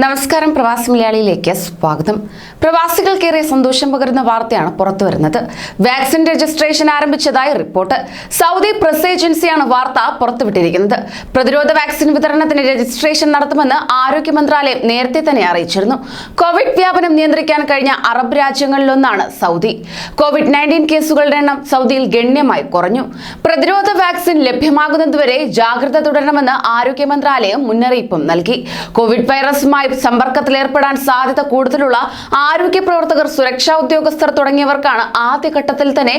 നമസ്കാരം പ്രവാസി മലയാളിയിലേക്ക് സ്വാഗതം. പ്രവാസികൾക്കേറെ സന്തോഷം പകരുന്ന വാർത്തയാണ് പുറത്തു വരുന്നത്. വാക്സിൻ രജിസ്ട്രേഷൻ ആരംഭിച്ചതായി റിപ്പോർട്ട്. സൗദി പ്രസ് ഏജൻസിയാണ് വാർത്ത പുറത്തുവിട്ടിരിക്കുന്നത്. പ്രതിരോധ വാക്സിൻ വിതരണത്തിന് രജിസ്ട്രേഷൻ നടത്തുമെന്ന് ആരോഗ്യ മന്ത്രാലയം നേരത്തെ തന്നെ അറിയിച്ചിരുന്നു. കോവിഡ് വ്യാപനം നിയന്ത്രിക്കാൻ കഴിഞ്ഞ അറബ് രാജ്യങ്ങളിലൊന്നാണ് സൗദി. കോവിഡ് നയന്റീൻ കേസുകളുടെ എണ്ണം സൗദിയിൽ ഗണ്യമായി കുറഞ്ഞു. പ്രതിരോധ വാക്സിൻ ലഭ്യമാകുന്നതുവരെ ജാഗ്രത തുടരണമെന്ന് ആരോഗ്യ മന്ത്രാലയം മുന്നറിയിപ്പും നൽകി. കോവിഡ് വൈറസുമായി സമ്പർക്കത്തിലേർപ്പെടാൻ സാധ്യത കൂടുതലുള്ള ആരോഗ്യ പ്രവർത്തകർ സുരക്ഷാ ഉദ്യോഗസ്ഥർ തുടങ്ങിയവർക്കാണ് ആദ്യഘട്ടത്തിൽ തന്നെ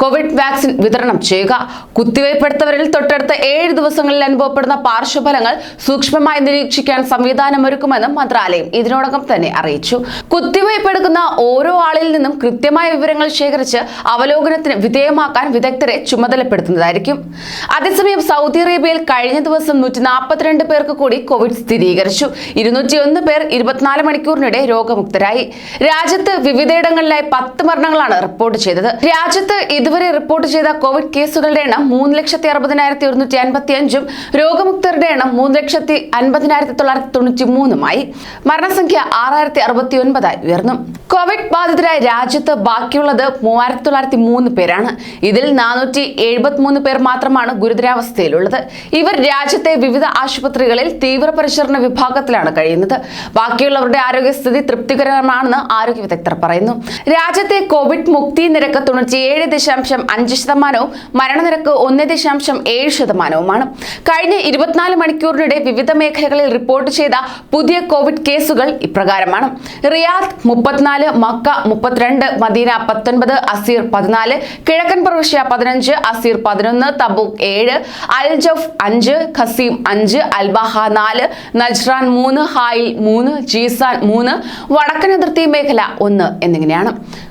കോവിഡ് വാക്സിൻ വിതരണം ചെയ്യുക. കുത്തിവയ്പ്പെടുത്തവരിൽ തൊട്ടടുത്ത ഏഴ് ദിവസങ്ങളിൽ അനുഭവപ്പെടുന്ന പാർശ്വഫലങ്ങൾ സൂക്ഷ്മമായി നിരീക്ഷിക്കാൻ സംവിധാനമൊരുക്കുമെന്നും മന്ത്രാലയം ഇതിനോടകം തന്നെ അറിയിച്ചു. കുത്തിവയ്പ്പെടുക്കുന്ന ഓരോ ആളിൽ നിന്നും കൃത്യമായ വിവരങ്ങൾ ശേഖരിച്ച് അവലോകനത്തിന് വിധേയമാക്കാൻ വിദഗ്ധരെ ചുമതലപ്പെടുത്തുന്നതായിരിക്കും. അതേസമയം സൗദി അറേബ്യയിൽ കഴിഞ്ഞ ദിവസം നൂറ്റി നാൽപ്പത്തിരണ്ട് പേർക്ക് കൂടി കോവിഡ് സ്ഥിരീകരിച്ചു. ഇരുന്നൂറ്റിയൊന്ന് പേർ ഇരുപത്തിനാല് മണിക്കൂറിനിടെ രോഗമുക്തരായി. രാജ്യത്ത് വിവിധയിടങ്ങളിലായി പത്ത് മരണങ്ങളാണ് റിപ്പോർട്ട് ചെയ്തത്. രാജ്യത്ത് ഇതുവരെ റിപ്പോർട്ട് ചെയ്ത കോവിഡ് കേസുകളുടെ എണ്ണം മൂന്ന് ലക്ഷത്തി അറുപതിനായിരത്തി ഒരുന്നൂറ്റി അൻപത്തി അഞ്ചും രോഗമുക്തരുടെ എണ്ണം മൂന്ന് ലക്ഷത്തി അൻപതിനായിരത്തി തൊള്ളായിരത്തി തൊണ്ണൂറ്റി മൂന്നുമായി മരണസംഖ്യ ആറായിരത്തി അറുപത്തി ഒൻപതായി ഉയർന്നു. കോവിഡ് ബാധിതരായ രാജ്യത്ത് ബാക്കിയുള്ളത് മൂവായിരത്തി തൊള്ളായിരത്തി മൂന്ന് പേരാണ്. ഇതിൽ നാനൂറ്റി എഴുപത്തി മൂന്ന് പേർ മാത്രമാണ് ഗുരുതരാവസ്ഥയിലുള്ളത്. ഇവർ രാജ്യത്തെ വിവിധ ആശുപത്രികളിൽ തീവ്രപരിചരണ വിഭാഗത്തിലാണ് കഴിയുന്നത്. ബാക്കിയുള്ളവരുടെ ആരോഗ്യസ്ഥിതി തൃപ്തികരമാണെന്ന് ആരോഗ്യ വിദഗ്ധർ പറയുന്നു. രാജ്യത്തെ കോവിഡ് മുക്തി നിരക്ക് തൊണ്ണൂറ്റിയേഴ് ദശാംശം അഞ്ച് ശതമാനവും മരണനിരക്ക് ഒന്ന് ദശാംശം ഏഴ് ശതമാനവുമാണ്. കഴിഞ്ഞ ഇരുപത്തിനാല് മണിക്കൂറിനിടെ വിവിധ മേഖലകളിൽ റിപ്പോർട്ട് ചെയ്ത പുതിയ കോവിഡ് കേസുകൾ ഇപ്രകാരമാണ്. റിയാദ് മുപ്പത്തിനാല് മക്ക മുപ്പത്തിരണ്ട് മദീന പത്തൊൻപത് അസീർ പതിനാല് കിഴക്കൻ പ്രവിശ്യ പതിനഞ്ച് അസീർ പതിനൊന്ന് തബൂക്ക് ഏഴ് അൽ ജഫ് അഞ്ച് ഖസീം അഞ്ച് അൽബഹ നാല് നജ്റാൻ മൂന്ന് ഹായിൽ മൂന്ന് ജീസാൻ മൂന്ന് വടക്കൻ അതിർത്തി മേഖല ഒന്ന് എന്നിങ്ങനെയാണ്.